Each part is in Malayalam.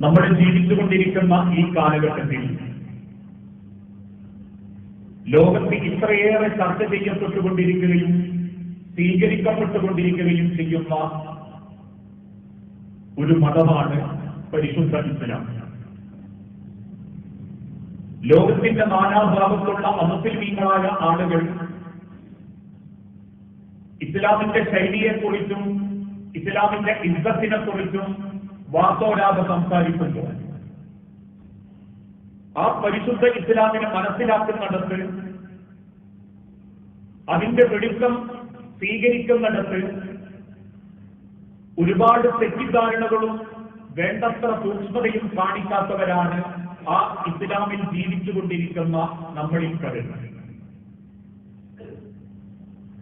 നമ്മൾ ജീവിച്ചുകൊണ്ടിരിക്കുന്ന ഈ കാലഘട്ടത്തിൽ ലോകത്ത് ഇത്രയേറെ ചർച്ച ചെയ്യപ്പെട്ടുകൊണ്ടിരിക്കുകയും സ്വീകരിക്കപ്പെട്ടുകൊണ്ടിരിക്കുകയും ചെയ്യുന്ന ഒരു മതമാണ് പരിശുദ്ധ ഇസ്ലാം. ലോകത്തിന്റെ നാനാഭാഗത്തുള്ള അമുസ്ലിമീങ്ങളായ ആളുകൾ ഇസ്ലാമിന്റെ ശൈലിയെക്കുറിച്ചും ഇസ്ലാമിന്റെ ഇസ്ലത്തിനെ കുറിച്ചും വാത്തോരാതെ സംസാരിക്കുമ്പോൾ ആ പരിശുദ്ധ ഇസ്ലാമിനെ മനസ്സിലാക്കുന്നിടത്ത് അതിന്റെ വെളിച്ചം സ്വീകരിക്കുന്നിടത്ത് ഒരുപാട് തെറ്റിദ്ധാരണകളും വേണ്ടത്ര സൂക്ഷ്മതയും കാണിക്കാത്തവരാണ് ആ ഇസ്ലാമിൽ ജീവിച്ചുകൊണ്ടിരിക്കുന്ന നമ്മളിൽ കരുതുന്നത്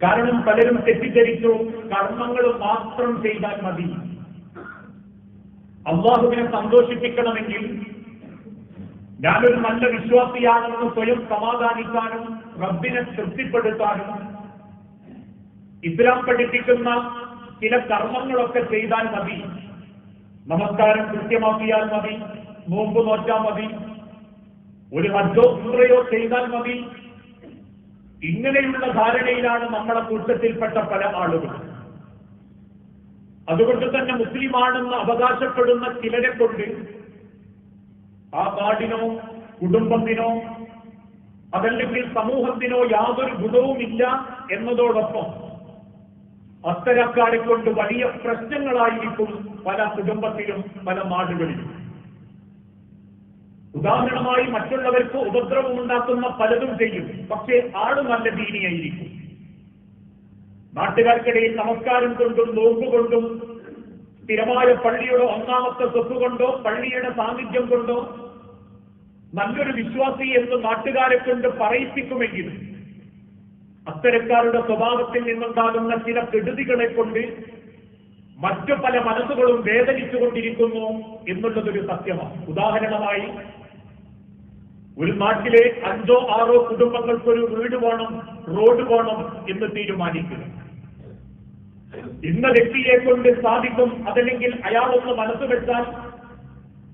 കാരണം പലരും തെറ്റിദ്ധരിച്ചു കർമ്മങ്ങൾ മാത്രം ചെയ്താൽ മതി. അള്ളാഹുവിനെ സന്തോഷിപ്പിക്കണമെങ്കിൽ ഞാനൊരു നല്ല വിശ്വാസിയാണെന്ന് സ്വയം സമാധാനിക്കാനും റബ്ബിനെ തൃപ്തിപ്പെടുത്താനും ഇസ്ലാം പഠിപ്പിക്കുന്ന ചില കർമ്മങ്ങളൊക്കെ ചെയ്താൽ മതി. നമസ്കാരം കൃത്യമാക്കിയാൽ മതി. നോമ്പ് നോറ്റാൽ മതി. ഒരു ഹജ്ജോ ഉംറയോ ചെയ്താൽ മതി. ഇങ്ങനെയുള്ള ധാരണയിലാണ് നമ്മുടെ കൂട്ടത്തിൽപ്പെട്ട പല ആളുകളും. അതുകൊണ്ട് തന്നെ മുസ്ലിമാണെന്ന് അവകാശപ്പെടുന്ന ചിലരെ കൊണ്ട് ആ നാടിനോ കുടുംബത്തിനോ അതല്ലെങ്കിൽ സമൂഹത്തിനോ യാതൊരു ഗുണവുമില്ല എന്നതോടൊപ്പം അത്തരക്കാരെ കൊണ്ട് വലിയ പ്രശ്നങ്ങളായിരിക്കും പല കുടുംബത്തിലും പല നാടുകളിലും. ഉദാഹരണമായി മറ്റുള്ളവർക്ക് ഉപദ്രവമുണ്ടാക്കുന്ന പലതും ചെയ്യും. പക്ഷേ ആൾ നല്ല ദീനിയായിരിക്കും. നാട്ടുകാർക്കിടയിൽ നമസ്കാരം കൊണ്ടും നോമ്പുകൊണ്ടും സ്ഥിരമായ പള്ളിയുടെ ഒന്നാമത്തെ സ്വത്ത് കൊണ്ടോ പള്ളിയുടെ സാന്നിധ്യം കൊണ്ടോ നല്ലൊരു വിശ്വാസി എന്ന് നാട്ടുകാരെ കൊണ്ട് പറയിപ്പിക്കുമെങ്കിലും അത്തരക്കാരുടെ സ്വഭാവത്തിൽ നിന്നുണ്ടാകുന്ന ചില കെടുതികളെ കൊണ്ട് മറ്റു പല മനസ്സുകളും വേദനിച്ചുകൊണ്ടിരിക്കുന്നു എന്നുള്ളതൊരു സത്യമാണ്. ഉദാഹരണമായി ഒരു നാട്ടിലെ അഞ്ചോ ആറോ കുടുംബങ്ങൾക്കൊരു വീട് വേണം റോഡ് വേണം എന്ന് തീരുമാനിക്കുക. ഇന്ന വ്യക്തിയെ കൊണ്ട് സാധിക്കും അതല്ലെങ്കിൽ അയാളൊന്ന് മനസ്സ് വെച്ചാൽ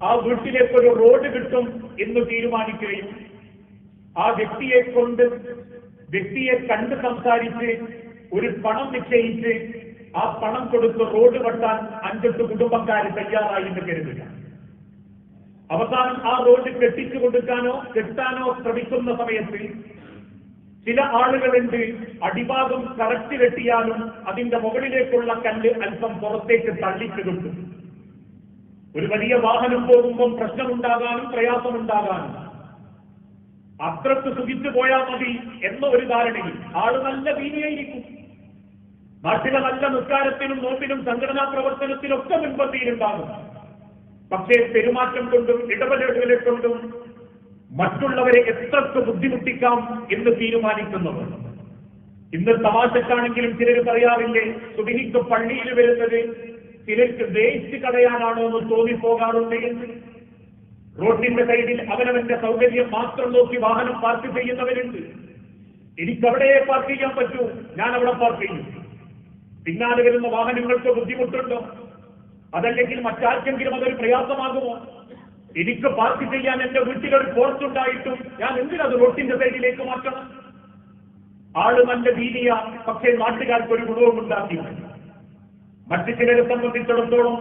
ആ വീട്ടിലേക്ക് ഒരു റോഡ് കിട്ടും എന്ന് തീരുമാനിക്കുകയും ആ വ്യക്തിയെ കൊണ്ട് വ്യക്തിയെ കണ്ട് സംസാരിച്ച് ഒരു പണം നിശ്ചയിച്ച് ആ പണം കൊടുത്ത് റോഡ് വെട്ടാൻ അഞ്ചെട്ട് കുടുംബക്കാർ തയ്യാറായി എന്ന് കരുതുക. അവസാനം ആ റോഡ് കെട്ടിച്ചു കൊടുക്കാനോ കെട്ടാനോ ശ്രമിക്കുന്ന സമയത്ത് ചില ആളുകളുണ്ട് അടിഭാഗം കറക്റ്റ് കെട്ടിയാലും അതിന്റെ മുകളിലേക്കുള്ള കല്ല് അല്പം പുറത്തേക്ക് തള്ളിച്ചു കിട്ടും ഒരു വലിയ വാഹനം പോകുമ്പോൾ പ്രശ്നമുണ്ടാകാനും പ്രയാസമുണ്ടാകാനും. അത്രയ്ക്ക് സുഖിച്ചു പോയാൽ മതി എന്ന ഒരു ധാരണയിൽ ആൾ നല്ല വീതിയായിരിക്കും നാട്ടിലെ നല്ല നിസ്കാരത്തിനും നോമ്പിനും സംഘടനാ പ്രവർത്തനത്തിലൊക്കെ മുൻപന്തിയിലുണ്ടാകും. പക്ഷേ പെരുമാറ്റം കൊണ്ടും ഇടപെടലുകളെ കൊണ്ടും മറ്റുള്ളവരെ എത്രക്ക് ബുദ്ധിമുട്ടിക്കാം എന്ന് തീരുമാനിക്കുന്നത് ഇന്ന് തമാശക്കാണെങ്കിലും ചിലർ പറയാറില്ലേ സുബിഹിക്ക് പള്ളിയിൽ വരുന്നത് ചിലർക്ക് വേസ്റ്റ് കളയാനാണോ എന്ന് തോന്നിപ്പോകാറുണ്ട് റോഡിന്റെ സൈഡിൽ അവനവന്റെ സൗകര്യം മാത്രം നോക്കി വാഹനം പാർക്ക് ചെയ്യുന്നവരുണ്ട്. എനിക്കവിടെ പാർക്ക് ചെയ്യാൻ പറ്റൂ ഞാൻ അവിടെ പാർക്ക് ചെയ്യും. പിന്നാലെ വരുന്ന വാഹനങ്ങൾക്ക് ബുദ്ധിമുട്ടുണ്ടോ? അതല്ലെങ്കിൽ മറ്റാർക്കെങ്കിലും അതൊരു പ്രയാസമാകുമോ? എനിക്ക് പാർക്ക് ചെയ്യാൻ എന്റെ വീട്ടിലൊരു പോർച്ചുണ്ടായിട്ടും ഞാൻ എന്തിനത് റോട്ടിന്റെ സൈഡിലേക്ക് മാറ്റണം? ആൾ നല്ല ഭീതിയ പക്ഷേ നാട്ടുകാർക്ക് ഒരു ഗുണവും ഉണ്ടാക്കി. മറ്റു ചിലരെ സംബന്ധിച്ചിടത്തോളം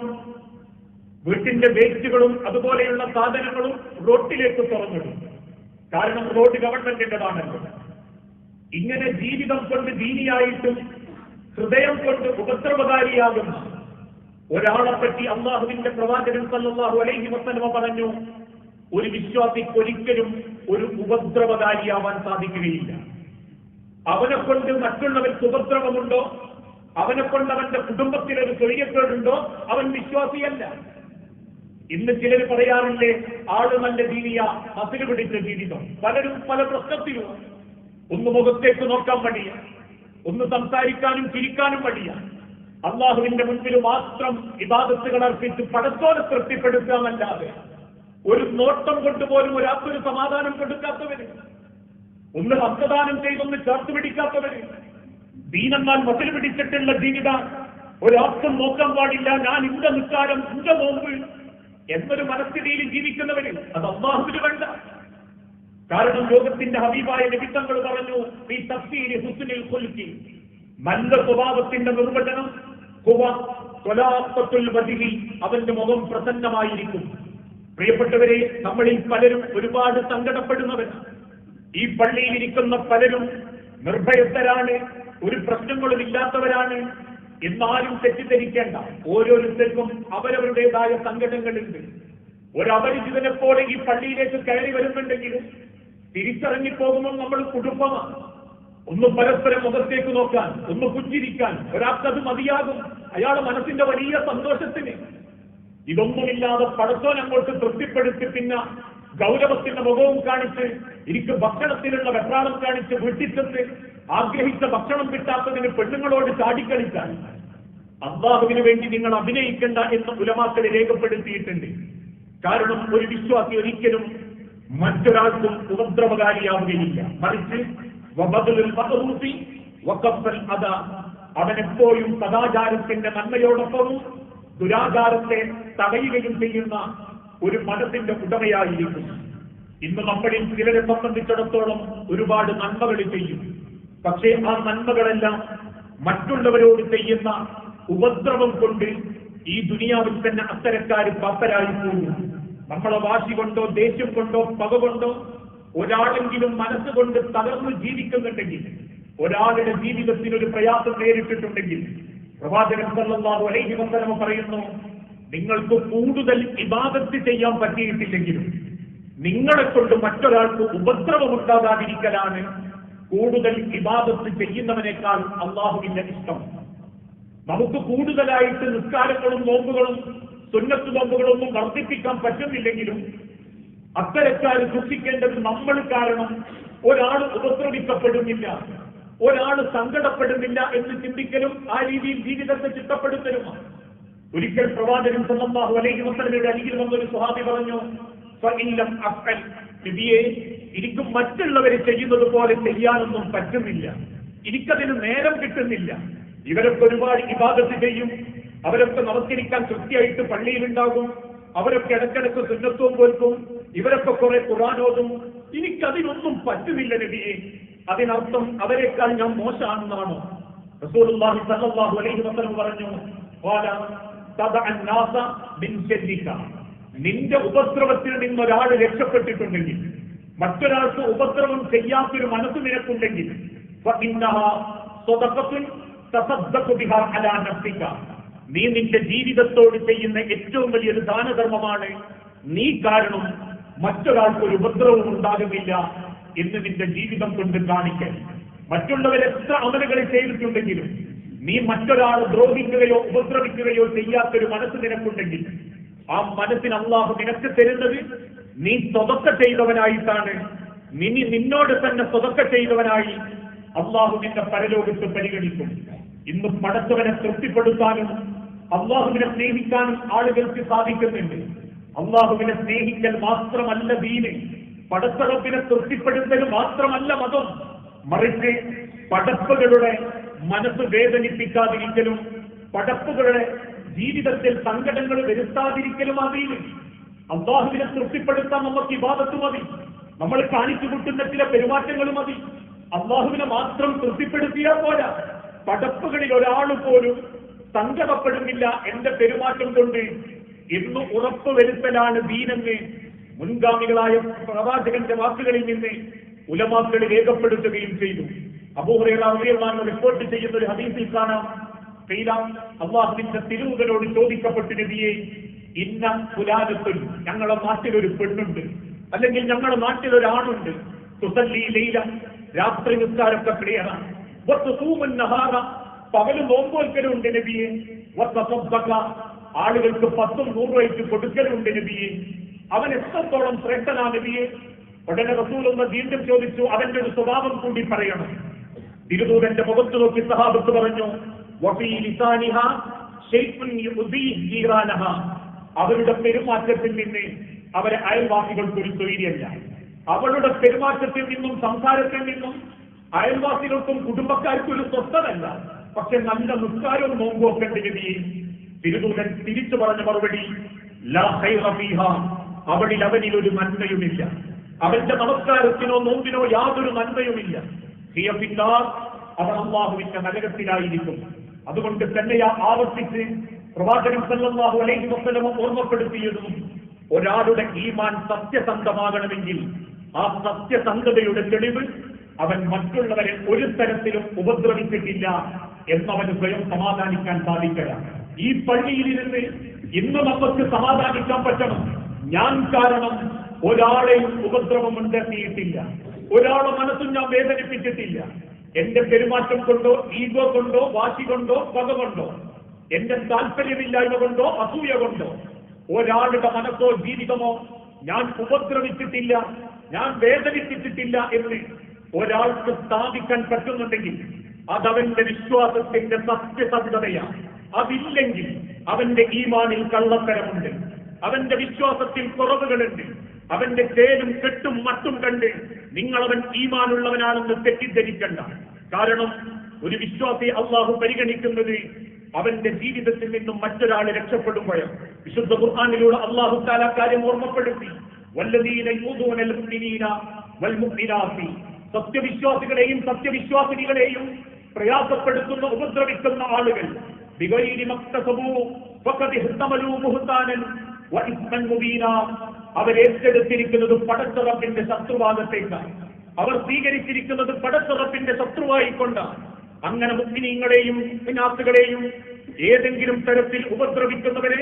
വീട്ടിന്റെ വേസ്റ്റുകളും അതുപോലെയുള്ള സാധനങ്ങളും റോട്ടിലേക്ക് തുറന്നിടും. കാരണം റോഡ് ഗവൺമെന്റിന്റേതാണല്ലോ ഇങ്ങനെ ജീവിതം കൊണ്ട് ദീനിയായിട്ടും ഹൃദയം കൊണ്ട് ഉപദ്രവകാരിയാകുന്ന ഒരാളെ പറ്റി അള്ളാഹുവിന്റെ പ്രവാചകൻ സല്ലാഹു അലൈഹി വസ്ലമ പറഞ്ഞു ഒരു വിശ്വാസിക്ക് ഒരിക്കലും ഒരു ഉപദ്രവകാരിയാവാൻ സാധിക്കുകയില്ല. അവനെ കൊണ്ട് മറ്റുള്ളവർക്ക് ഉപദ്രവമുണ്ടോ അവനെ കൊണ്ട് അവന്റെ കുടുംബത്തിൽ ഒരു ചൊറിയക്കേടുണ്ടോ? അവൻ വിശ്വാസിയല്ല. ഇന്ന് ചിലർ പറയാറില്ലേ ആൾ നല്ല ജീവിയ മസിൽ പിടിച്ച ജീവിതം. പലരും പല പ്രശ്നത്തിലും ഒന്ന് മുഖത്തേക്ക് നോക്കാൻ മടിയ ഒന്ന് സംസാരിക്കാനും ചിരിക്കാനും മടിയ അള്ളാഹുവിന്റെ മുൻപിൽ മാത്രം ഇബാദത്തുകൾ അർപ്പിച്ച് പടത്തോടെ തൃപ്തിപ്പെടുത്താമല്ലാതെ ഒരു നോട്ടം കൊണ്ടുപോലും ഒരാൾക്കൊരു സമാധാനം കൊടുക്കാത്തവര് ഒന്ന് ഹസ്തദാനം ചെയ്തൊന്ന് ചേർത്ത് പിടിക്കാത്തവര് ദീനന്നാൽ മസിൽ പിടിച്ചിട്ടുള്ള ജീവിത ഒരാൾക്കും നോക്കാൻ പാടില്ല ഞാൻ ഇന്റെ നിസ്കാരം ഇന്റെ നോമ്പ് എന്നൊരു മനസ്ഥിതിയിൽ ജീവിക്കുന്നവര് അത് അള്ളാഹുവിന് വേണ്ട. കാരണം ലോകത്തിന്റെ ഹബീബായ നിമിത്തങ്ങൾ പറഞ്ഞു ഈ തഫ്സീരി ഹുസ്നിൽ കൊലുക്കി നല്ല സ്വഭാവത്തിന്റെ നിർവചനം അവന്റെ മുഖം പ്രസന്നമായിരിക്കും. പ്രിയപ്പെട്ടവരെ നമ്മളിൽ പലരും ഒരുപാട് സങ്കടപ്പെടുന്നവരാണ്. ഈ പള്ളിയിൽ ഇരിക്കുന്ന പലരും നിർഭയസ്ഥരാണ് ഒരു പ്രശ്നങ്ങളും ഇല്ലാത്തവരാണ്. എന്നാലും തെറ്റിദ്ധരിക്കേണ്ട ഓരോരുത്തർക്കും അവരവരുടേതായ സങ്കടങ്ങളുണ്ട്. ഒരു പോലെ ഈ പള്ളിയിലേക്ക് കയറി വരുന്നുണ്ടെങ്കിലും തിരിച്ചറിഞ്ഞിപ്പോകുമ്പോൾ നമ്മൾ കുടുംബമാണ്. ഒന്ന് പരസ്പരം മുഖത്തേക്ക് നോക്കാൻ ഒന്ന് പുഞ്ചിരിക്കാൻ. ഒരാൾക്കത് മതിയാകും. അയാളെ മനസ്സിന്റെ വലിയ സന്തോഷത്തിന്. ഇതൊന്നുമില്ലാതെ പടത്തോൻ അങ്ങോട്ട് തൃപ്തിപ്പെടുത്തി പിന്നെ ഗൗരവത്തിന്റെ മുഖവും കാണിച്ച് എനിക്ക് ഭക്ഷണത്തിലുള്ള വെപ്രാളം കാണിച്ച് വീട്ടിൽ ചെന്ന് ആഗ്രഹിച്ച ഭക്ഷണം കിട്ടാത്തതിന് പെണ്ണുങ്ങളോട് ചാടിക്കളിക്കാൻ അള്ളാഹുവിന് വേണ്ടി നിങ്ങൾ അഭിനയിക്കേണ്ട എന്ന് ഉലമാക്കളെ രേഖപ്പെടുത്തിയിട്ടുണ്ട്. കാരണം ഒരു വിശ്വാസി ഒരിക്കലും മറ്റൊരാൾക്കും ഉപദ്രവകാരിയാവുകയില്ല. മറിച്ച് അദാ. അവൻ എപ്പോഴും സദാചാരത്തിന്റെ നന്മയോടൊപ്പവും ദുരാചാരത്തെ തടയുകയും ചെയ്യുന്ന ഒരു മനസ്സിന്റെ ഉടമയായിരിക്കും. ഇന്ന് നമ്മളിൽ ചിലരെ സംബന്ധിച്ചിടത്തോളം ഒരുപാട് നന്മകൾ ചെയ്യും. പക്ഷേ ആ നന്മകളെല്ലാം മറ്റുള്ളവരോട് ചെയ്യുന്ന ഉപദ്രവം കൊണ്ട് ഈ ദുനിയാവിൽ തന്നെ അത്തരക്കാർ പാപ്പരായി പോകും നമ്മളെ വാശി കൊണ്ടോ ദേഷ്യം കൊണ്ടോ പക കൊണ്ടോ ഒരാളെങ്കിലും മനസ്സുകൊണ്ട് തകർന്ന് ജീവിക്കുന്നുണ്ടെങ്കിൽ ഒരാളുടെ ജീവിതത്തിൽ ഒരു പ്രയാസം നേരിട്ടിട്ടുണ്ടെങ്കിൽ പ്രവാചകൻ സല്ലല്ലാഹു അലൈഹി വസല്ലം പറയുന്നു നിങ്ങൾക്ക് കൂടുതൽ ഇബാദത്ത് ചെയ്യാൻ പറ്റിയിട്ടില്ലെങ്കിലും നിങ്ങളെ കൊണ്ട് മറ്റൊരാൾക്ക് ഉപദ്രവം ഉണ്ടാകാതിരിക്കലാണ് കൂടുതൽ ഇബാദത്ത് ചെയ്യുന്നവനേക്കാൾ അള്ളാഹുവിന്റെ ഇഷ്ടം. നമുക്ക് കൂടുതലായിട്ട് നിസ്കാരങ്ങളും നോമ്പുകളും സുന്നത്ത് നോമ്പുകളൊന്നും വർദ്ധിപ്പിക്കാൻ പറ്റുന്നില്ലെങ്കിലും അത്തരക്കാർ ദുഃഖിക്കേണ്ടത് നമ്മൾ കാരണം ഒരാൾ ഉപദ്രവിക്കപ്പെടുന്നില്ല ഒരാൾ സങ്കടപ്പെടുന്നില്ല എന്ന് ചിന്തിക്കലും ആ രീതിയിൽ ജീവിതത്തെ ചിട്ടപ്പെടുത്തലുമാണ്. ഒരിക്കൽ പ്രവാചകൻ സല്ലല്ലാഹു അലൈഹി വസല്ലമയുടെ അരികിൽ വന്നൊരു സ്വഹാബി പറഞ്ഞു ഫഇല്ലം അഫ്അൽ. നബിയെ എനിക്ക് മറ്റുള്ളവരെ ചെയ്യുന്നത് പോലെ ചെയ്യാനൊന്നും പറ്റുന്നില്ല. എനിക്കതിന് നേരം കിട്ടുന്നില്ല. ഇവരൊക്കെ ഒരുപാട് ഇബാദത്ത് ചെയ്യും. അവരൊക്കെ നമസ്കരിക്കാൻ കൃത്യമായിട്ട് പള്ളിയിലുണ്ടാകും. അവരൊക്കെ ഇടയ്ക്കിടയ്ക്ക് സുന്നത്വം കേൾക്കും ഇവരൊക്കെ കുറെ ഖുറാനോതും എനിക്കതിനൊന്നും പറ്റുന്നില്ല നബിയെ. അതിനർത്ഥം അവരെക്കാൾ ഞാൻ മോശമാണെന്നാണോ? റസൂലുള്ളാഹി അലൈഹി വസല്ലം പറഞ്ഞു അന്നാസ നിന്റെ ഉപദ്രവത്തിൽ നിന്ന് ഒരാൾ രക്ഷപ്പെട്ടിട്ടുണ്ടെങ്കിൽ മറ്റൊരാൾക്ക് ഉപദ്രവം ചെയ്യാത്തൊരു മനസ്സ് നിനക്കുണ്ടെങ്കിൽ നീ നിന്റെ ജീവിതത്തോട് ചെയ്യുന്ന ഏറ്റവും വലിയൊരു ദാനധർമ്മമാണ്. നീ കാരണം മറ്റൊരാൾക്ക് ഒരു ഉപദ്രവവും ഉണ്ടാകുന്നില്ല എന്ന് നിന്റെ ജീവിതം കൊണ്ട് കാണിക്കാൻ മറ്റുള്ളവർ എത്ര അമലുകൾ ചെയ്തിട്ടുണ്ടെങ്കിലും നീ മറ്റൊരാൾ ദ്രോഹിക്കുകയോ ഉപദ്രവിക്കുകയോ ചെയ്യാത്തൊരു മനസ്സ് നിനക്കുണ്ടെങ്കിൽ ആ മനസ്സിന് അള്ളാഹു നിനക്ക് തരുന്നത് നീ സ്വതക്ക ചെയ്തവനായിട്ടാണ്. നിനി നിന്നോട് തന്നെ സ്വതക്ക ചെയ്തവനായി അള്ളാഹു നിന്റെ പരലോകത്ത് പരിഗണിക്കും. ഇന്ന് പടച്ചവനെ തൃപ്തിപ്പെടുത്താനും അള്ളാഹുവിനെ സ്നേഹിക്കാനും ആളുകൾക്ക് സാധിക്കുന്നുണ്ട്. അള്ളാഹുവിനെ സ്നേഹിക്കൽ മാത്രമല്ല ദീന്. പടച്ചറപ്പിനെ തൃപ്തിപ്പെടുത്തൽ മാത്രമല്ല മതം. മറിച്ച് പടപ്പുകളുടെ മനസ്സ് വേദനിപ്പിക്കാതിരിക്കലും പടപ്പുകളുടെ ജീവിതത്തിൽ സങ്കടങ്ങൾ വരുത്താതിരിക്കലും അറിയില്ല അള്ളാഹുവിനെ തൃപ്തിപ്പെടുത്താൻ നമുക്ക് ഇബാദത്ത് മതി. നമ്മൾ കാണിച്ചു കൂട്ടുന്ന ചില പെരുമാറ്റങ്ങൾ മതി. അള്ളാഹുവിനെ മാത്രം തൃപ്തിപ്പെടുത്തിയാൽ പോരാ. പടപ്പുകളിൽ ഒരാൾ പോലും സങ്കടപ്പെടുന്നില്ല എന്റെ പെരുമാറ്റം കൊണ്ട് എന്ന് ഉറപ്പ് വരുത്തലാണ് ദീനെന്ന് മുൻഗാമികളായ പ്രവാചകന്റെ വാക്കുകളിൽ നിന്ന് ഉലമാക്കൾ രേഖപ്പെടുത്തുകയും ചെയ്തു. അബൂഹുറാൻ റിപ്പോർട്ട് ചെയ്യുന്ന ഒരു ഹദീസിൽ കാണാം. കൈല അള്ളാഹുവിന്റെ തിരുവുകളോട് ചോദിക്കപ്പെട്ടു നബിയെ ഇന്ന പുരാനത്തിൽ ഞങ്ങളുടെ നാട്ടിലൊരു പെണ്ണുണ്ട്. അല്ലെങ്കിൽ ഞങ്ങളുടെ നാട്ടിലൊരാണുണ്ട് സുസല്ലി ലൈല രാത്രി നിസ്കാരമൊക്കെ ക്ലിയറാണ് പകൽ നോമ്പോൽക്കലുണ്ട് നബിയെ. ആളുകൾക്ക് പത്തും നൂറ് രൂപയ്ക്ക് കൊടുക്കലുണ്ട് നബിയെ. അവൻ എത്രത്തോളം ശ്രേഷ്ഠനാ നബിയെ? ഉടനെ റസൂൽ ഒന്ന് വീണ്ടും ചോദിച്ചു അവന്റെ ഒരു സ്വഭാവം കൂടി പറയണം. തിരുദൂതന്റെ മുഖത്ത് നോക്കി സഹാബത്ത് പറഞ്ഞു അവരുടെ പെരുമാറ്റത്തിൽ നിന്ന് അവരെ അയൽവാസികൾക്ക് ഒരു തൊഴിലല്ല അവളുടെ പെരുമാറ്റത്തിൽ നിന്നും സംസാരത്തിൽ നിന്നും അയൽവാസികൾക്കും കുടുംബക്കാർക്കും ഒരു സ്വസ്ഥതല്ല. പക്ഷെ നല്ല നിസ്കാരവും നോമ്പും ഒക്കെ ഉണ്ട് നബിയെ. തിരുദൂതൻ തിരിച്ചു പറഞ്ഞ മറുപടി അവളിൽ അവനിൽ ഒരു നന്മയുമില്ല. അവന്റെ നമസ്കാരത്തിനോ നോമ്പിനോ യാതൊരു നന്മയുമില്ല. അവർ അള്ളാഹുവിന്റെ നരകത്തിലായിരിക്കും. അതുകൊണ്ട് തന്നെ ആവർത്തിച്ച് പ്രവാചകൻ സല്ലാഹു അലൈഹി വസല്ലം ഓർമ്മപ്പെടുത്തിയതും ഒരാളുടെ ഈമാൻ സത്യസന്ധമാകണമെങ്കിൽ ആ സത്യസന്ധതയുടെ തെളിവ് അവൻ മറ്റുള്ളവരെ ഒരു തരത്തിലും ഉപദ്രവിച്ചിട്ടില്ല എന്നവന് സ്വയം സമാധാനിക്കാൻ സാധിക്കുക ഈ പള്ളിയിലിരുന്ന് ഇന്ന് നമുക്ക് സമാധാനിക്കാൻ പറ്റണം. ഞാൻ കാരണം ഒരാളെയും ഉപദ്രവം ഉണ്ടെത്തിയിട്ടില്ല ഒരാളെ മനസ്സും ഞാൻ വേദനിപ്പിച്ചിട്ടില്ല. എന്റെ പെരുമാറ്റം കൊണ്ടോ ഈഗോ കൊണ്ടോ വാശി കൊണ്ടോ പക കൊണ്ടോ എന്റെ താല്പര്യമില്ലായ്മ കൊണ്ടോ അസൂയ കൊണ്ടോ ഒരാളുടെ മനസ്സോ ജീവിതമോ ഞാൻ ഉപദ്രവിച്ചിട്ടില്ല ഞാൻ വേദനിപ്പിച്ചിട്ടില്ല എന്ന് ഒരാൾക്ക് സ്ഥാപിക്കാൻ പറ്റുന്നുണ്ടെങ്കിൽ അതവന്റെ വിശ്വാസത്തിന്റെ സത്യസന്ധതയാണ്. അതില്ലെങ്കിൽ അവന്റെ ഈമാനിൽ കള്ളത്തരമുണ്ട്. അവന്റെ വിശ്വാസത്തിൽ കുറവുകളുണ്ട്. അവന്റെ തേനും കെട്ടും മട്ടും കണ്ട് നിങ്ങൾ അവൻ ഈമാനുള്ളവനാണെന്ന് തെറ്റിദ്ധരിക്കണ്ട. കാരണം ഒരു വിശ്വാസി അള്ളാഹു പരിഗണിക്കുന്നത് അവന്റെ ജീവിതത്തിൽ നിന്നും മറ്റൊരാൾ രക്ഷപ്പെടുമ്പോഴും വിശുദ്ധ ഖുർആാനിലൂടെ അള്ളാഹു താല കാര്യം ഓർമ്മപ്പെടുത്തി. സത്യവിശ്വാസികളെയും സത്യവിശ്വാസിനികളെയും പ്രയാസപ്പെടുത്തുന്ന ഉപദ്രവിക്കുന്ന ആളുകൾ അവരേറ്റെടുത്തിരിക്കുന്നത് പടച്ചുറപ്പിന്റെ ശത്രുവാദത്തേക്കാണ് അവർ സ്വീകരിച്ചിരിക്കുന്നത് പടച്ചുറപ്പിന്റെ ശത്രുവായിക്കൊണ്ടാണ് അങ്ങനെ മുസ്ലിങ്ങളെയും വിനാസുകളെയും ഏതെങ്കിലും തരത്തിൽ ഉപദ്രവിക്കുന്നവരെ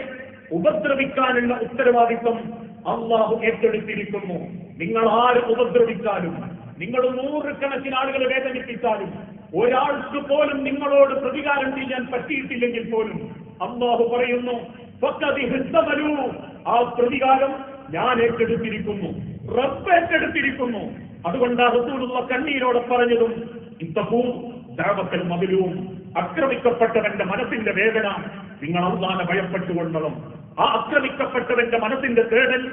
ഉപദ്രവിക്കാനുള്ള ഉത്തരവാദിത്വം അള്ളാഹു ഏറ്റെടുത്തിരിക്കുന്നു. നിങ്ങൾ ആര് ഉപദ്രവിച്ചാലും നിങ്ങൾ നൂറുകണക്കിന് ആളുകളെ വേദനിപ്പിച്ചാലും ഒരാൾക്ക് പോലും നിങ്ങളോട് പ്രതികാരം ചെയ്യാൻ പറ്റിയിട്ടില്ലെങ്കിൽ പോലും അള്ളാഹു പറയുന്നു. ആ പ്രതികാരം ഞാൻ ഏറ്റെടുത്തിരിക്കുന്നു റബ്ബ് ഏറ്റെടുത്തിരിക്കുന്നു. അതുകൊണ്ട് റസൂലുള്ള കണ്ണീരോടെ പറഞ്ഞതും ഇത്തപ്പൂ ദാവക്കൽ മതിലും അക്രമിക്കപ്പെട്ടവന്റെ മനസ്സിന്റെ വേദന നിങ്ങൾ അവസാന ഭയപ്പെട്ടുകൊണ്ടതും ആ അക്രമിക്കപ്പെട്ടവന്റെ മനസ്സിന്റെ തേടൽ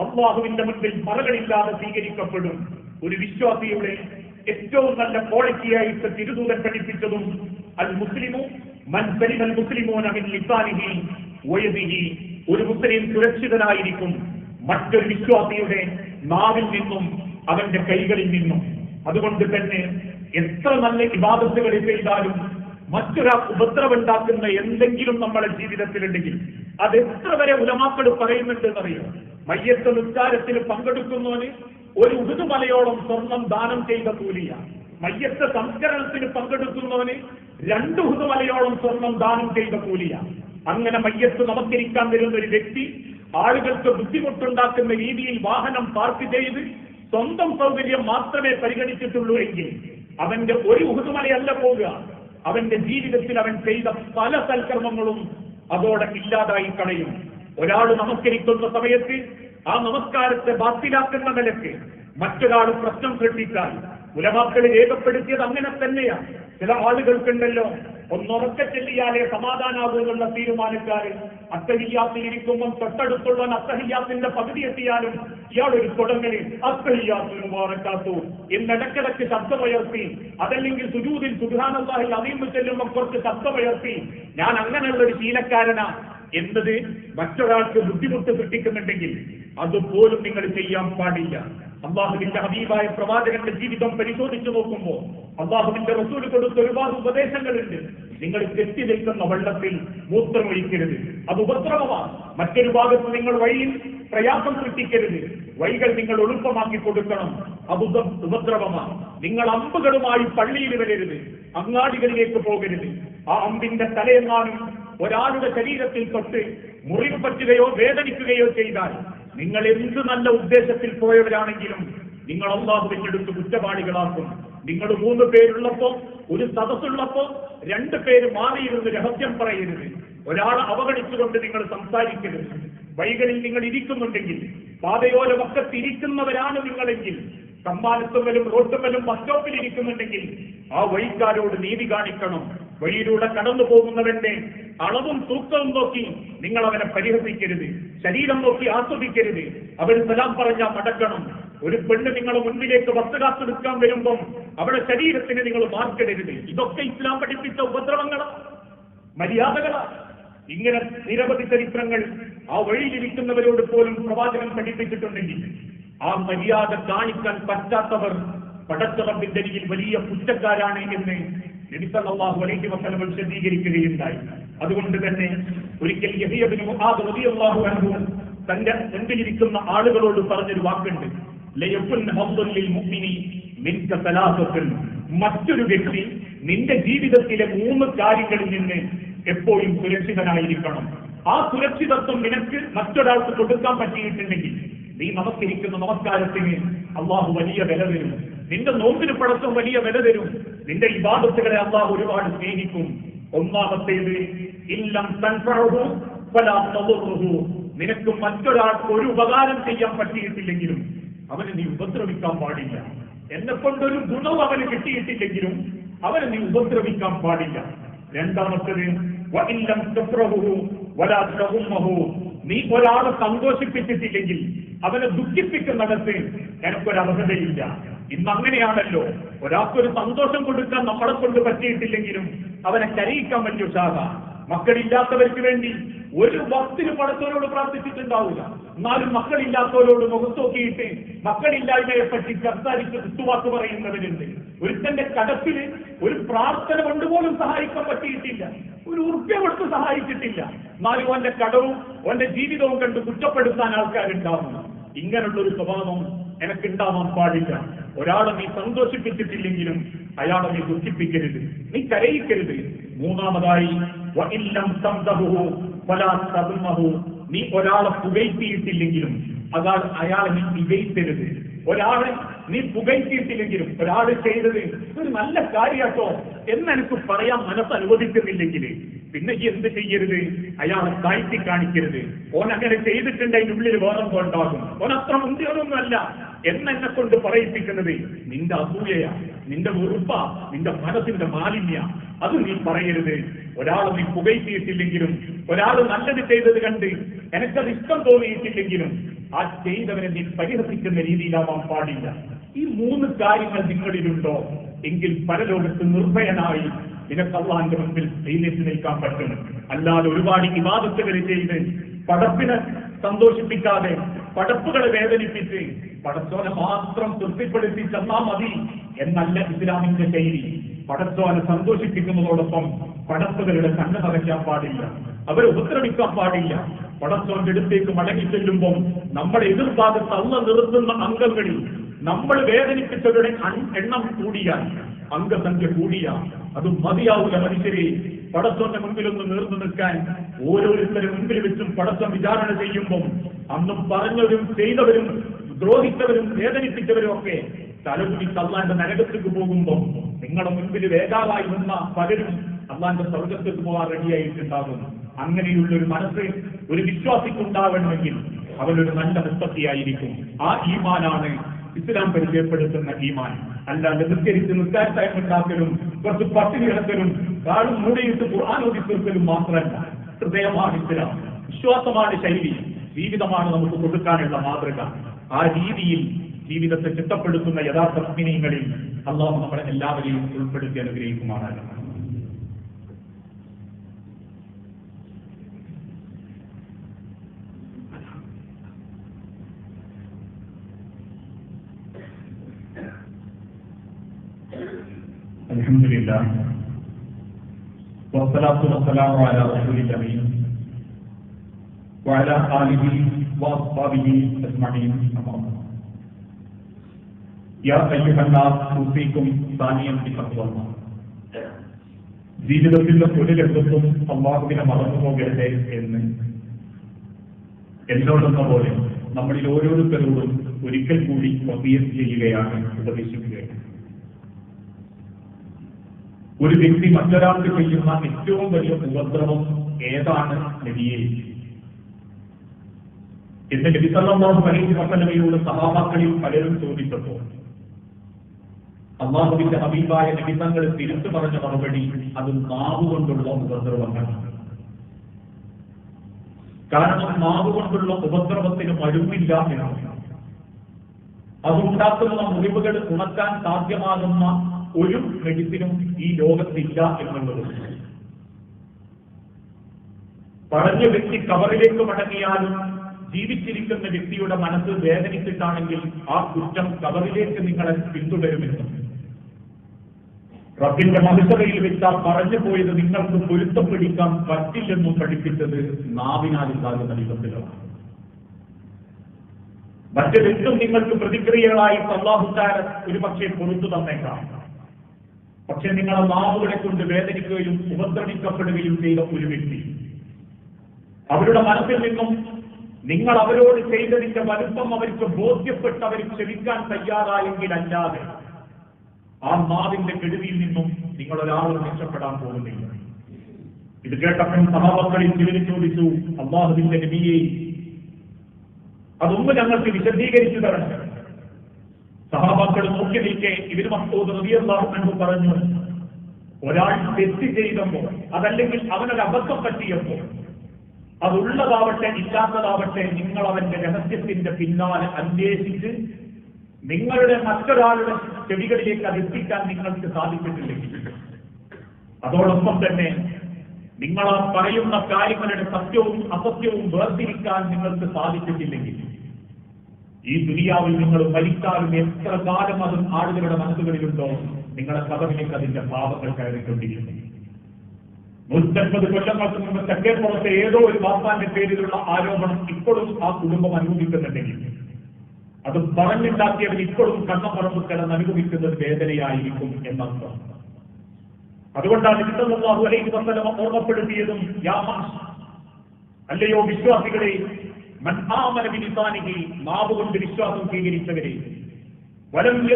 അള്ളാഹുവിന്റെ മുൻപിൽ മറകളില്ലാതെ സ്വീകരിക്കപ്പെടും. ഒരു വിശ്വാസിയുടെ ഏറ്റവും നല്ല ക്വാളിറ്റിയായിട്ട് തിരുദൂതൻ പഠിപ്പിച്ചതും അൽ മുസ്ലിമു മൻ സലിമൽ മുസ്ലിമോന മിൻ ലിസാനിഹി വയദിഹി. ഒരു മുസ്ലിം സുരക്ഷിതനായിരിക്കും മറ്റൊരു വിശ്വാസിയുടെ നാവിൽ നിന്നും അവന്റെ കൈകളിൽ നിന്നും. അതുകൊണ്ട് തന്നെ എത്ര നല്ല ഇബാദത്തുകൾ ചെയ്താലും മറ്റൊരാൾ ഉപദ്രവുണ്ടാക്കുന്ന എന്തെങ്കിലും നമ്മുടെ ജീവിതത്തിലുണ്ടെങ്കിൽ അത് എത്ര വരെ ഉലമാക്കൾ പറയുന്നുണ്ട് എന്നറിയോ മയ്യത്ത് നിസ്കാരത്തിൽ പങ്കെടുക്കുന്നവന് ഒരു ഉടുതുമലയോളം സ്വർണം ദാനം ചെയ്ത കൂലിയാണ് മയ്യത്ത് സംസ്കരണത്തിന് പങ്കെടുക്കുന്നവന് രണ്ട് ഉടുതുമലയോളം സ്വർണം ദാനം ചെയ്ത കൂലിയാണ് അങ്ങനെ മയ്യത്ത് നമസ്കരിക്കാൻ വരുന്ന ഒരു വ്യക്തി ആളുകൾക്ക് ബുദ്ധിമുട്ടുണ്ടാക്കുന്ന രീതിയിൽ വാഹനം പാർക്ക് ചെയ്ത് സ്വന്തം സൗകര്യം മാത്രമേ പരിഗണിച്ചിട്ടുള്ളൂ എങ്കിൽ അവന്റെ ഒരു ഉഹുതുമലയല്ല പോവുക. അവന്റെ ജീവിതത്തിൽ അവൻ ചെയ്ത പല സൽക്കർമ്മങ്ങളും അതോടെ ഇല്ലാതായി കളയും. ഒരാൾ നമസ്കരിക്കുന്ന സമയത്ത് ആ നമസ്കാരത്തെ ബാത്തിലാക്കുന്ന നിലയ്ക്ക് മറ്റൊരാൾ പ്രശ്നം സൃഷ്ടിച്ചാൽ ഉലമാക്കൾ രേഖപ്പെടുത്തിയത് അങ്ങനെ തന്നെയാണ്. ചില ആളുകൾക്കുണ്ടല്ലോ ഒന്നുറക്കെ ചെല്ലിയാലേ സമാധാനാകൂ എന്നുള്ള തീരുമാനക്കാര് അത്തഹിയാത്തിരിക്കുമ്പം തൊട്ടടുത്തുള്ള അത്തഹിയാത്തിന്റെ പകുതി എത്തിയാലും ഇയാൾ ഒരു തുടങ്ങൽ അത്തഹിയാത്തിന് മാറക്കാത്തു എന്നിടക്കിടക്ക് ശബ്ദമുയർത്തി അതല്ലെങ്കിൽ സുജൂതിൽ സുധാനന്ദാഹിൽ അതീമ്പ് ചെല്ലുമ്പോൾ കുറച്ച് ശബ്ദമുയർത്തി ഞാൻ അങ്ങനെയുള്ള ഒരു ശീലക്കാരനാ എന്നത് മറ്റൊരാൾക്ക് ബുദ്ധിമുട്ട് സൃഷ്ടിക്കുന്നുണ്ടെങ്കിൽ അതുപോലും നിങ്ങൾ ചെയ്യാൻ പാടില്ല. അള്ളാഹുവിന്റെ ഹബീബായ പ്രവാചകന്റെ ജീവിതം പരിശോധിച്ചു നോക്കുമ്പോൾ അള്ളാഹുവിന്റെ റസൂൽ കൊടുത്ത ഒരുപാട് ഉപദേശങ്ങളുണ്ട്. നിങ്ങൾ തെറ്റി നിൽക്കുന്ന വെള്ളത്തിൽ മൂത്രമൊഴിക്കരുത് അത് ഉപദ്രവമാണ്. മറ്റൊരു ഭാഗത്ത് നിങ്ങൾ വഴിയിൽ പ്രയാസം സൃഷ്ടിക്കരുത്. വഴികൾ നിങ്ങൾ എളുപ്പമാക്കി കൊടുക്കണം. അത് ഉപ- ഉപദ്രവമാണ്. നിങ്ങൾ അമ്പുകളുമായി പള്ളിയിൽ വരരുത്. അങ്ങാടികളിലേക്ക് പോകരുത്. ആ അമ്പിന്റെ തലയെങ്ങാനും ഒരാളുടെ ശരീരത്തിൽ തൊട്ട് മുറിവ് പറ്റുകയോ വേദനിക്കുകയോ ചെയ്താൽ നിങ്ങൾ എന്ത് നല്ല ഉദ്ദേശത്തിൽ പോയവരാണെങ്കിലും നിങ്ങൾ അള്ളാഹുവിനെടുത്ത് കുറ്റവാളികളാക്കും. നിങ്ങൾ മൂന്ന് പേരുള്ളപ്പോ ഒരു സദസ്സുള്ളപ്പോ രണ്ട് പേര് മാറിയിരുന്ന് രഹസ്യം പറയരുത്. ഒരാളെ അവഗണിച്ചുകൊണ്ട് നിങ്ങൾ സംസാരിക്കരുത്. വൈകളിൽ നിങ്ങൾ ഇരിക്കുന്നുണ്ടെങ്കിൽ പാതയോരമൊക്കെ തിരിക്കുന്നവരാണ് നിങ്ങളെങ്കിൽ സമ്മാനത്തുമ്മലും റോട്ടുമ്മലും ബസ് സ്റ്റോപ്പിൽ ഇരിക്കുന്നുണ്ടെങ്കിൽ ആ വഴിക്കാരോട് നീതി കാണിക്കണം. വഴിയിലൂടെ കടന്നു പോകുന്നവന്റെ അളവും തൂക്കവും നോക്കി നിങ്ങൾ അവനെ പരിഹസിക്കരുത്. ശരീരം നോക്കി ആസ്വദിക്കരുത്. അവൻ സലാം പറഞ്ഞാൽ മടക്കണം. ഒരു പെണ്ണ് നിങ്ങൾ മുൻപിലേക്ക് ബസ് കാത്തെടുക്കാൻ വരുമ്പം അവരുടെ ശരീരത്തിന് നിങ്ങൾ മാർക്കിടരുത് ഇതൊക്കെ ഇസ്ലാം പഠിപ്പിച്ച ഉപദ്രവങ്ങളാണ് മര്യാദകളാണ് ഇങ്ങനെ നിരവധി ചരിത്രങ്ങൾ ആ വഴിയിലിരിക്കുന്നവരോട് പോലും പ്രവാചകൻ പഠിപ്പിച്ചിട്ടുണ്ടെങ്കിൽ ആ മര്യാദ കാണിക്കാൻ പറ്റാത്തവർ പടച്ചറബിന്റെ രീതിയിൽ വലിയ കുറ്റക്കാരാണ് എന്ന് നബിസല്ലാഹു അലൈഹി വസല്ലം വിശദീകരിക്കുകയുണ്ടായി. അതുകൊണ്ട് തന്നെ ഒരിക്കൽ റളിയല്ലാഹു അൻഹു തന്റെ മുൻപിലിരിക്കുന്ന ആളുകളോട് പറഞ്ഞൊരു വാക്കുണ്ട്. മറ്റൊരു വ്യക്തി നിന്റെ ജീവിതത്തിലെ മൂന്ന് കാര്യങ്ങളിൽ നിന്ന് എപ്പോഴും സുരക്ഷിതനായിരിക്കണം. ആ സുരക്ഷിതത്വം നിനക്ക് മറ്റൊരാൾക്ക് കൊടുക്കാൻ പറ്റിയിട്ടുണ്ടെങ്കിൽ നീ നമസ്കരിക്കുന്ന നമസ്കാരത്തിന് അള്ളാഹു വലിയ വില തരും. നിന്റെ നോമ്പിന് പടത്തും വലിയ വില തരും. നിന്റെ ഇബാദത്തുകളെ അള്ളാഹു ഒരുപാട് സ്നേഹിക്കും. ഒന്നാമത്തേത് ഇല്ലം തദുറുഹു നിനക്ക് മറ്റൊരാൾ ഒരു ഉപകാരം ചെയ്യാൻ പറ്റിയിട്ടില്ലെങ്കിലും അവനെ നീ ഉപദ്രവിക്കാൻ പാടില്ല. എന്നെ കൊണ്ടൊരു ഗുണവും അവന് കിട്ടിയിട്ടില്ലെങ്കിലും അവനെ നീ ഉപദ്രവിക്കാൻ പാടില്ല. രണ്ടാമത്തത് നീ ഒരാളെ സന്തോഷിപ്പിച്ചിട്ടില്ലെങ്കിൽ അവനെ ദുഃഖിപ്പിക്കുന്നിടത്ത് എനിക്കൊരു അർഹതയില്ല ഇന്ന് അങ്ങനെയാണല്ലോ ഒരാൾക്കൊരു സന്തോഷം കൊടുക്കാൻ നമ്മളെ കൊണ്ട് പറ്റിയിട്ടില്ലെങ്കിലും അവനെ കരയിക്കാൻ പറ്റിയ ഉത്സാഹ മക്കളില്ലാത്തവർക്ക് വേണ്ടി ഒരു ഭക്തിന് പടത്തോരോട് പ്രാർത്ഥിച്ചിട്ടുണ്ടാവില്ല. എന്നാലും മക്കളില്ലാത്തവരോട് മുഖത്ത് നോക്കിയിട്ട് മക്കളില്ലായ്മയെ പറ്റി സംസാരിച്ച് കുത്തുവാക്ക് പറയുന്നവരുണ്ട്. ഒരുത്തന്റെ കടപ്പിൽ ഒരു പ്രാർത്ഥന കൊണ്ടുപോലും സഹായിക്കാൻ പറ്റിയിട്ടില്ല. ഒരു ഉറുപ്പ്യ കൊടുത്ത് സഹായിച്ചിട്ടില്ല. എന്നാലും ഓന്റെ കടവും ഓന്റെ ജീവിതവും കണ്ട് കുറ്റപ്പെടുത്താൻ ആൾക്കാരുണ്ടാവും. ഇങ്ങനെയുള്ള ഒരു സ്വഭാവം എനക്കുണ്ടാവാൻ പാടില്ല. ഒരാളെ നീ സന്തോഷിപ്പിച്ചിട്ടില്ലെങ്കിലും അയാളെ നീ ദുഃഖിപ്പിക്കരുത്. നീ കരയിക്കരുത്. മൂന്നാമതായി നീ ഒരാളെ പുകഴ്ത്തിയിട്ടില്ലെങ്കിലും അതാൾ അയാളെ നീ വിജയിക്കരുത്. ഒരാളെ നീ പുകഴ്ത്തിയിട്ടില്ലെങ്കിലും ഒരാൾ ചെയ്തത് ഒരു നല്ല കാര്യാട്ടോ എന്നെനിക്ക് പറയാൻ മനസ്സ് അനുവദിക്കുന്നില്ലെങ്കിൽ. പിന്നെ ഈ എന്ത് ചെയ്യരുത്? അയാളെ താഴ്ത്തി കാണിക്കരുത്. ഓൻ അങ്ങനെ ചെയ്തിട്ടുണ്ട് അതിന്റെ ഉള്ളിൽ വേറെന്തോ ഉണ്ടാകും. ഓൻ അത്ര മുന്തിയതൊന്നുമല്ല എന്നെന്നെ കൊണ്ട് പറയിപ്പിക്കുന്നത് നിന്റെ അസൂയയാ നിന്റെ വെറുപ്പ നിന്റെ മനസ്സിന്റെ മാലിന്യ. അത് നീ പറയരുത്. ഒരാൾ നീ പുകയ്ക്കിയിട്ടില്ലെങ്കിലും ഒരാൾ നല്ലത് ചെയ്തത് കണ്ട് എനിക്കത് ഇഷ്ടം തോന്നിയിട്ടില്ലെങ്കിലും ആ ചെയ്തവനെ നീ പരിഹസിക്കുന്ന രീതിയിലാവാൻ പാടില്ല. ഈ മൂന്ന് കാര്യങ്ങൾ നിങ്ങളിലുണ്ടോ? എങ്കിൽ പരലോകത്ത് നിർഭയനായി നിനക്ക് അള്ളാഹിന്റെ മുമ്പിൽ എഴുന്നേറ്റ് നിൽക്കാൻ പറ്റും. അല്ലാതെ ഒരുപാട് വിവാദത്തുകൾ ചെയ്ത് പടപ്പിനെ സന്തോഷിപ്പിക്കാതെ പടപ്പുകളെ വേദനിപ്പിച്ച് പടച്ചോനെ മാത്രം തൃപ്തിപ്പെടുത്തി ചെന്നാ മതി എന്നല്ല ഇസ്ലാമിന്റെ ശൈലി. പടച്ചോനെ സന്തോഷിപ്പിക്കുന്നതോടൊപ്പം പടപ്പുകളുടെ കണ്ണ് നിറയ്ക്കാൻ പാടില്ല. അവരെ ഉപദ്രവിക്കാൻ പാടില്ല. പടച്ചോന്റെ അടുത്തേക്ക് മടങ്ങി ചെല്ലുമ്പോൾ നമ്മുടെ എതിർഭാഗത്ത് അന്ന് നിർത്തുന്ന അംഗങ്ങളിൽ നമ്മൾ വേദനിപ്പിച്ചവരുടെ എണ്ണം കൂടിയാൽ അംഗസംഖ്യ കൂടിയാൽ അത് മതിയാവില്ല മനുഷ്യരെ. പടത്തോന്റെ മുമ്പിലൊന്ന് നേർന്നു നിൽക്കാൻ ഓരോരുത്തരെ മുമ്പിൽ വെച്ചും പടത്തം വിചാരണ ചെയ്യുമ്പോൾ അന്നും പറഞ്ഞവരും ചെയ്തവരും ദ്രോഹിച്ചവരും വേദനിപ്പിച്ചവരും ഒക്കെ തലകുടി അള്ളാന്റെ നരകത്തേക്ക് പോകുമ്പോൾ നിങ്ങളുടെ മുൻപിൽ വേഗാവായി നിന്ന പലരും അള്ളാന്റെ സ്വർഗത്തേക്ക് പോകാൻ റെഡിയായിട്ടുണ്ടാകും. അങ്ങനെയുള്ള ഒരു മനസ്സ് ഒരു വിശ്വാസിക്കുണ്ടാവണമെങ്കിൽ അവനൊരു നല്ല മുത്തത്തിയായിരിക്കും ആ ഈമാനാണ് ഇസ്ലാം പരിചയപ്പെടുത്തുന്ന ഈമാൻ. അല്ലാതെ നിസ്കരിച്ച് നിസ്കാരത്തായ്മണ്ടാക്കലും കുറച്ച് പട്ടിണി കിടക്കലും കാടും മൂടിയിട്ട് തീർക്കലും മാത്രമല്ല. ഹൃദയമാണ് ഇസ്ലാം. വിശ്വാസമാണ് ശൈലി. ജീവിതമാണ് നമുക്ക് കൊടുക്കാനുള്ള മാതൃക. ആ രീതിയിൽ ജീവിതത്തെ ചിട്ടപ്പെടുത്തുന്ന യഥാർത്ഥ അഭിനയങ്ങളിൽ അള്ളാഹു നമ്മളെ എല്ലാവരെയും ഉൾപ്പെടുത്തി അനുഗ്രഹിക്കുമാറാണ് الحمد لله والصلاة والسلام على رسول الله وعلى آله وأصحابه أجمعين أما بعد يا أيها الناس أوصيكم ثانيا بتقوى الله ജീവിതത്തിന്റെ ഒരു രംഗത്തും അള്ളാഹുവിനെ മറന്നു പോകരുത് എന്ന് എന്നോടെന്ന പോലെ നമ്മളിൽ ഓരോരുത്തരോടും ഒരിക്കൽ കൂടി വസീയത്ത് ചെയ്യുകയാണ് ഉപദേശിക്കുകയാണ് ഒരു വ്യക്തി മറ്റൊരാൾക്ക് ചെയ്യുന്ന ഏറ്റവും വലിയ ഉപദ്രവം ഏതാണ്? നബിയെ. എന്ന് നബി സല്ലല്ലാഹു അലൈഹി വസല്ലമയോട് സഹാബാക്കളിൽ പലരും ചോദിച്ചപ്പോൾ അള്ളാഹുവിന്റെ ഹബീബായ നബിതങ്ങൾ തിരുത്തു പറഞ്ഞ മറുപടി അത് നാവുകൊണ്ടുള്ള ഉപദ്രവങ്ങളാണ് കാരണം നാവുകൊണ്ടുള്ള ഉപദ്രവത്തിന് മഴുമില്ല എന്നാണ് അതുണ്ടാക്കുന്ന മുറിവുകൾ ഉണക്കാൻ സാധ്യമാകുന്ന ഒരു മെഡിസിനും ഈ ലോകത്തില്ല എന്നുള്ളത്. പറഞ്ഞ വ്യക്തി കവറിലേക്ക് മടങ്ങിയാലും ജീവിച്ചിരിക്കുന്ന വ്യക്തിയുടെ മനസ്സ് വേദനിച്ചിട്ടാണെങ്കിൽ ആ കുറ്റം കവറിലേക്ക് നിങ്ങളെ പിന്തുടരുമെന്നും. റബ്ബിന്റെ മനുഷ്യതയിൽ വെച്ച പറഞ്ഞു പോയത് നിങ്ങൾക്ക് പൊരുത്തപ്പെടിക്കാൻ പറ്റില്ലെന്നും പഠിപ്പിച്ചത് നാവിനാലുണ്ടാകുന്ന നൽകത്തിലാണ് മറ്റെന്തും നിങ്ങൾക്ക് പ്രതിക്രിയകളായി അള്ളാഹുത്താര ഒരുപക്ഷെ പൊറത്തു തന്നേക്കാം. പക്ഷെ നിങ്ങളെ നാവുകളെ കൊണ്ട് വേദനിക്കുകയും ഉപദ്രവിക്കപ്പെടുകയും ചെയ്ത ഒരു വ്യക്തി. അവരുടെ മനസ്സിൽ നിന്നും നിങ്ങൾ അവരോട് ചെയ്തതിന്റെ വലുപ്പം അവർക്ക് ബോധ്യപ്പെട്ട് അവർ ക്ഷമിക്കാൻ തയ്യാറായെങ്കിൽ അല്ലാതെ ആ നാവിന്റെ കെടുതിയിൽ നിന്നും നിങ്ങൾ ഒരാളും രക്ഷപ്പെടാൻ പോകുന്നില്ല. ഇത് കേട്ടപ്പോൾ സഹാബക്കളിൽ ചിലര് ചോദിച്ചു അള്ളാഹുവിന്റെ നബിയെ അതൊന്നും ഞങ്ങൾക്ക് വിശദീകരിച്ചു തരണം. സഹാബാക്കൾ നോക്കി നിൽക്കെ ഇവർ മസ്തൂദ് റബിയല്ലാഹു പറഞ്ഞു. ഒരാൾ തെറ്റ് ചെയ്തപ്പോൾ അതല്ലെങ്കിൽ അവനൊരു അബദ്ധം പറ്റിയപ്പോൾ അതുള്ളതാവട്ടെ ഇല്ലാത്തതാവട്ടെ നിങ്ങൾ അവന്റെ രഹസ്യത്തിന്റെ പിന്നാലെ അന്വേഷിച്ച് നിങ്ങളുടെ മറ്റൊരാളുടെ ചെവികളിലേക്ക് അത് എത്തിക്കാൻ നിങ്ങൾക്ക് സാധിച്ചിട്ടില്ലെങ്കിൽ. അതോടൊപ്പം തന്നെ നിങ്ങൾ ആ പറയുന്ന കാര്യങ്ങളുടെ സത്യവും അസത്യവും വേർതിരിക്കാൻ നിങ്ങൾക്ക് സാധിച്ചിട്ടില്ലെങ്കിൽ. ഈ ദുനിയാവിൽ നിങ്ങൾ മരിച്ചാലും എത്ര കാലം അതും ആളുകളുടെ മനസ്സുകളിലുണ്ടോ? നിങ്ങളെ കഥവിലേക്ക് അതിന്റെ പാപങ്ങൾ കയറിക്കൊണ്ടിരിക്കുന്നു. നൂറ്റൻപത് കൊല്ലങ്ങൾക്ക് മുമ്പ് തെക്കേപ്പുറത്തെ ഏതോ ഒരു വാപ്പാന്റെ പേരിലുള്ള ആരോപണം ഇപ്പോഴും ആ കുടുംബം അനുഭവിക്കുന്നുണ്ടെങ്കിൽ അത് പറഞ്ഞുണ്ടാക്കിയവൻ ഇപ്പോഴും കണ്ണപ്പറമ്പ് കിടന്ന് അനുഭവിക്കുന്നത് വേദനയായിരിക്കും എന്നർത്ഥം. അതുകൊണ്ടാണ് വസല്ലം ഓർമ്മപ്പെടുത്തിയതും അല്ലയോ വിശ്വാസികളെ നാവ് കൊണ്ട് വിശ്വാസം സ്വീകരിച്ചവരെ. വലം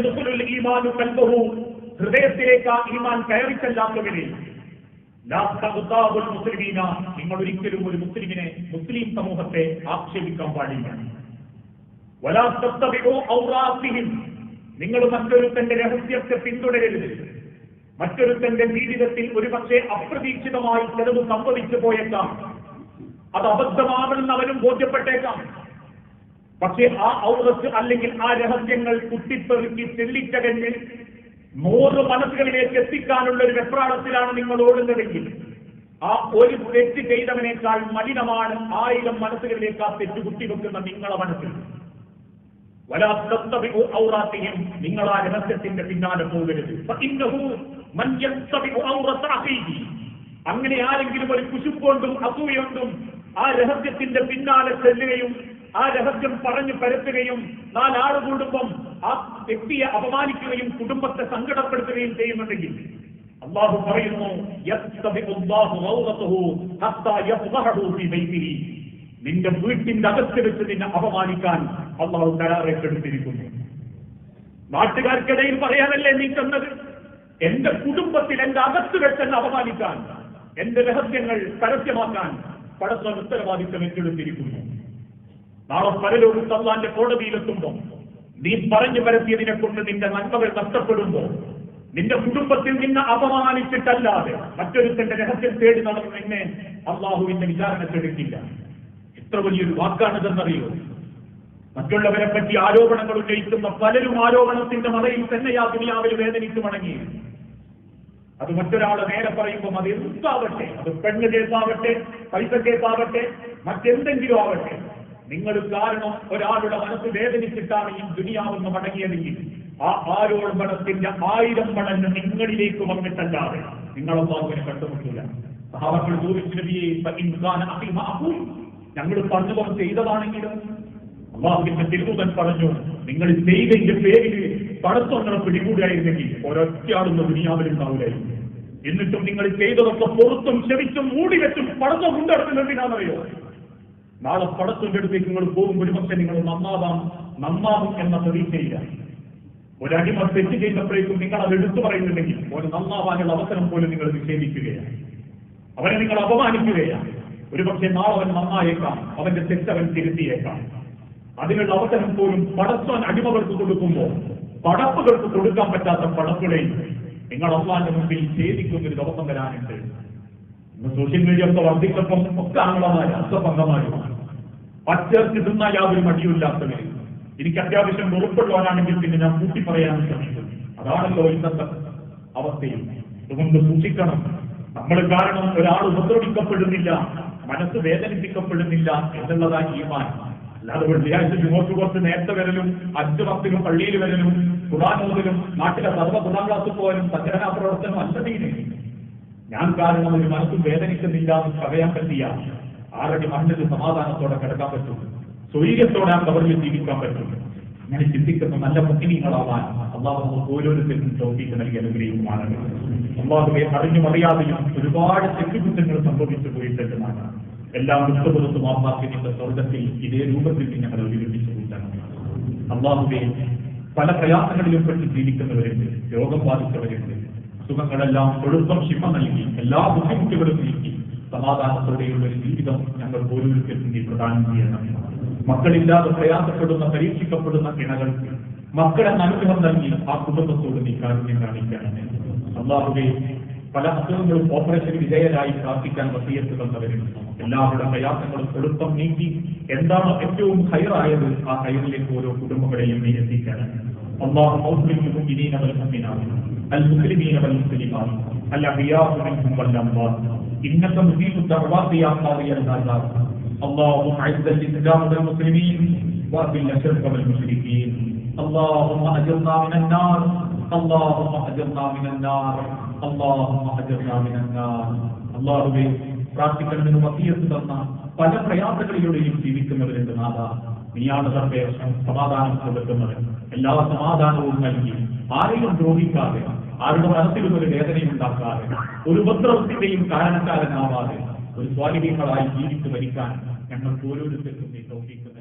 ഈമാനു കൽബഹു ഹൃദയത്തിലേക്ക് ആ ഈമാൻ കയറിച്ചല്ലാത്തവരെ മുസ്ലിമീന നിങ്ങൾ ഒരിക്കലും ഒരു മുസ്ലിമിനെ മുസ്ലിം സമൂഹത്തെ ആക്ഷേപിക്കാൻ പാടില്ല. നിങ്ങൾ മറ്റൊരുത്തന്റെ രഹസ്യത്തെ പിന്തുടരരുത്. മറ്റൊരുത്തന്റെ ജീവിതത്തിൽ ഒരുപക്ഷെ അപ്രതീക്ഷിതമായി ചിലത് സംഭവിച്ചു പോയേക്കാം. അത് അബദ്ധമാണെന്ന് അവരും ബോധ്യപ്പെട്ടേക്കാം. പക്ഷേ ആ ഔറസ് അല്ലെങ്കിൽ ആ രഹസ്യങ്ങൾ കുട്ടിപ്പെറുക്കി ചെല്ലിച്ചകഞ്ഞ് നൂറ് മനസ്സുകളിലേക്ക് എത്തിക്കാനുള്ള ഒരു വെപ്രാളത്തിലാണ് നിങ്ങൾ ഓടുന്നതെങ്കിൽ ആ ഒരു തെറ്റ് ചെയ്തവനേക്കാൾ മലിനമാണ് ആയിരം മനസ്സുകളിലേക്ക് ആ തെറ്റ് കുത്തിവെക്കുന്ന നിങ്ങളെ മനസ്സിൽ. ഔറാത്തിയും നിങ്ങൾ ആ രഹസ്യത്തിന്റെ പിന്നാലെ പോകരുത്. അങ്ങനെ ആരെങ്കിലും ഒരു കുശുക്കൊണ്ടും അസൂയൊണ്ടും ആ രഹസ്യത്തിന്റെ പിന്നാലെ ചെല്ലുകയും ആ രഹസ്യം പറഞ്ഞു പരത്തുകയും നാലാട് കുടുംബം ആ വ്യക്തിയെ അപമാനിക്കുകയും കുടുംബത്തെ സങ്കടപ്പെടുത്തുകയും ചെയ്യുന്നുണ്ടെങ്കിൽ അള്ളാഹു പറയുന്നു നിന്റെ വീട്ടിന്റെ അകത്ത് വെച്ച് നിന്നെ അപമാനിക്കാൻ അള്ളാഹു കരാറേറ്റെടുത്തിരിക്കുന്നു നാട്ടുകാർക്കിടയിൽ പറയാനല്ലേ നീ തന്നത്? എന്റെ കുടുംബത്തിൽ എന്റെ അകത്ത് വെച്ച് എന്നെ അപമാനിക്കാൻ എന്റെ രഹസ്യങ്ങൾ പരസ്യമാക്കാൻ പടത്തോൻ ഉത്തരവാദിത്തം ഏറ്റെടുത്തിരിക്കുന്നു. നാളെ പരലോകം തള്ളാന്റെ കോടതിയിലെത്തുമ്പോ നീ പറഞ്ഞു പരത്തിയതിനെ കൊണ്ട് നിന്റെ നന്മകൾ നഷ്ടപ്പെടുമ്പോ നിന്റെ കുടുംബത്തിൽ നിന്നെ അപമാനിച്ചിട്ടല്ലാതെ മറ്റൊരുത്തന്റെ രഹസ്യം തേടി നടന്ന് നിന്നെ അള്ളാഹുവിന്റെ വിചാരണക്കെടുക്കില്ല എത്ര വലിയൊരു വാക്കാണിതെന്നറിയോ? മറ്റുള്ളവരെ പറ്റി ആരോപണങ്ങൾ ഉന്നയിക്കുന്ന പലരും ആരോപണത്തിന്റെ മറയിൽ തന്നെ ആ ദുനിയാവിൽ വേദനിച്ചു മടങ്ങി അത് മറ്റൊരാളെ നേരെ പറയുമ്പോൾ അത് എന്താവട്ടെ? അത് പെണ്ണ് കേസാവട്ടെ പൈസ കേസാവട്ടെ മറ്റെന്തെങ്കിലും ആവട്ടെ. നിങ്ങൾ കാരണം ഒരാളുടെ മനസ്സ് വേദനിച്ചിട്ടാണ് ഈ ദുനിയാവെന്ന് മടങ്ങിയതെങ്കിൽ ആ ആരോപണത്തിന്റെ ആയിരം മടങ്ങ് നിങ്ങളിലേക്ക് വന്നിട്ടല്ലാതെ നിങ്ങളൊന്നും അങ്ങനെ കണ്ടുമുട്ടില്ല. സഹാബങ്ങൾ ചോദിച്ചു നബിയെ ഞങ്ങൾ പറഞ്ഞവർ ചെയ്തതാണെങ്കിലും അള്ളാഹുവിന്റെ തിരുമുഖൻ പറഞ്ഞു നിങ്ങൾ ചെയ്തതിന്റെ പേരിൽ പടത്വങ്ങളെ പിടികൂടായിരുന്നെങ്കിൽ ദുനിയാവിലും ദുനിയാവിലുണ്ടാവില്ലായിരുന്നു എന്നിട്ടും നിങ്ങൾ ചെയ്തതൊക്കെ പുറത്തും ക്ഷമിച്ചും മൂടി വെച്ചും പടത്തം കൊണ്ടിടക്കുന്നതിനാണെന്നറിയോ നാളെ പടത്തിന്റെ അടുത്തേക്ക് നിങ്ങൾ പോകും. ഒരുപക്ഷെ നിങ്ങൾ നന്നാവാം നന്നാവും എന്ന പ്രതീക്ഷയില്ല ഒരടിമ തെറ്റ് ചെയ്തപ്പോഴേക്കും നിങ്ങൾ അത് എടുത്തു പറയുന്നുണ്ടെങ്കിൽ ഒരു നന്നാവാനുള്ള അവസരം പോലും നിങ്ങൾ നിഷേധിക്കുകയാണ്. അവനെ നിങ്ങൾ അപമാനിക്കുകയാണ്. ഒരുപക്ഷെ നാളെ അവൻ നന്നായേക്കാം അവന്റെ തെറ്റവൻ തിരുത്തിയേക്കാം. അതിനുള്ള അവസരം പോലും പടത്താൻ അടിമകൾക്ക് കൊടുക്കുമ്പോൾ പടപ്പുകൾക്ക് കൊടുക്കാൻ പറ്റാത്ത പടപ്പുകളെ നിങ്ങൾ അള്ളാന്റെ മുമ്പിൽ ഛേദിക്കുന്ന ഒരു ദിവസം വരാനുണ്ട്. സോഷ്യൽ മീഡിയ ഒക്കെ വർദ്ധിച്ചപ്പം ഒക്കെ ആണുള്ളതായ അർത്ഥപങ്കമാരുമാണ് പച്ചർക്ക് തിന്നാൽ യാതൊരു മടിയുമില്ലാത്തവർ എനിക്ക് അത്യാവശ്യം വെറുപ്പുള്ളവരാണെങ്കിൽ പിന്നെ ഞാൻ കൂട്ടി പറയാൻ ശ്രമിക്കും. അതാണല്ലോ ഇന്നത്തെ അവസ്ഥയിൽ അതുകൊണ്ട് സൂക്ഷിക്കണം. നമ്മൾ കാരണം ഒരാൾ ഉപദ്രവിക്കപ്പെടുന്നില്ല മനസ്സ് വേദനിപ്പിക്കപ്പെടുന്നില്ല എന്നുള്ളതാണ് ഈമാൻ. അല്ലാതെ വെള്ളിയാഴ്ച ഇങ്ങോട്ട് കുറച്ച് നേരത്തെ വരലും അഞ്ചു പത്തിനും പള്ളിയിൽ വരലും ഖുറാനോദലും നാട്ടിലെ സർവ ഖുറാൻ പോലും സംഘടനാ പ്രവർത്തനം അനുസരിക്കുന്നില്ല ഞാൻ കാരണം ഒരു മനസ്സും വേദനിക്കുന്നില്ല എന്ന് പറയാൻ പറ്റിയ ആരുടെ മനസ്സിന് സമാധാനത്തോടെ കിടക്കാൻ പറ്റും. സ്വൈര്യത്തോടെ ആ കവറിൽ ജീവിക്കാൻ പറ്റും. അങ്ങനെ ചിന്തിക്കുന്ന നല്ല മുസ്ലിങ്ങളാവാൻ അള്ളാഹു നമുക്ക് ഓരോരുത്തർക്കും ചോദിക്ക് നൽകി അനുഗ്രഹിക്കുമാണ് അള്ളാഹുവെ അറിഞ്ഞും അറിയാതെയും ഒരുപാട് തെറ്റുകുറ്റങ്ങൾ സംഭവിച്ചു പോയിട്ടുള്ളതാണ് എല്ലാ വിഷ്ണുപുരത്തും മാപ്പാക്കിന്റെ സ്വർഗത്തിൽ ഇതേ രൂപത്തിൽ ഞങ്ങൾ ഒരുമിച്ച് കൂട്ടണം അള്ളാഹുവെ പല പ്രയാസങ്ങളിലും പെട്ട് ജീവിക്കുന്നവരുണ്ട് രോഗം ബാധിച്ചവരുണ്ട്. സുഖങ്ങളെല്ലാം എളുപ്പം ശിമ നൽകി എല്ലാ ബുദ്ധിമുട്ടുകളും നീക്കി സമാധാനത്തോടെയുള്ള ഒരു ജീവിതം ഞങ്ങൾ ഓരോരുത്തർക്കും പ്രദാനം ചെയ്യണം മക്കളില്ലാതെ പ്രയാസപ്പെടുന്ന പരീക്ഷിക്കപ്പെടുന്ന കിണകൾക്ക് മക്കളെന്ന അനുഗ്രഹം നൽകി ആ കുടുംബത്തോട് നീ ഞാൻ കാണിക്കാൻ അള്ളാഹുവെ പല അസുഖങ്ങളും ഓപ്പറേഷൻ വിധേയരായി പ്രാർത്ഥിക്കാൻ വസീയത്ത് തന്നവരുണ്ട് എല്ലാവരുടെ പ്രയാസങ്ങളും എളുപ്പം നീക്കി എന്താണ് ഏറ്റവും ഹൈറായത് ആ ഹൈറിലേക്ക് ഓരോ കുടുംബങ്ങളെയും നീ എത്തിക്കണം അള്ളാഹു المؤمنين والمؤمنات المسلمين والمسلمات الأحياء منهم والأموات إنك مجيب الدعوات يا قاضي الحاجات اللهم اعز الإسلام والمسلمين وأذل الشرك والمشركين اللهم أجرنا من النار اللهم أجرنا من النار അള്ളാഹും അജർനാമിന അള്ളാഹുവെ പ്രാർത്ഥിക്കുന്നതിന് മത്തിയത്ത് തന്ന പല പ്രയാസങ്ങളിലൂടെയും ജീവിക്കുന്നവരുണ്ട് നാഥ. നീയാണ് തന്റെ സമാധാനം കൊടുക്കുന്നത് എല്ലാ സമാധാനവും നൽകി ആരെയും ദ്രോഹിക്കാതെ ആരുടെ മനസ്സിലും ഒരു വേദനയുണ്ടാക്കാതെ ഒരു ഉപദ്രവത്തിന്റെയും കാരണക്കാരനാവാതെ ഒരു സ്വാലിഹീകളായി ജീവിച്ചു ഭരിക്കാൻ ഞങ്ങൾക്ക് ഓരോരുത്തർക്കും ഈ സൗകര്യം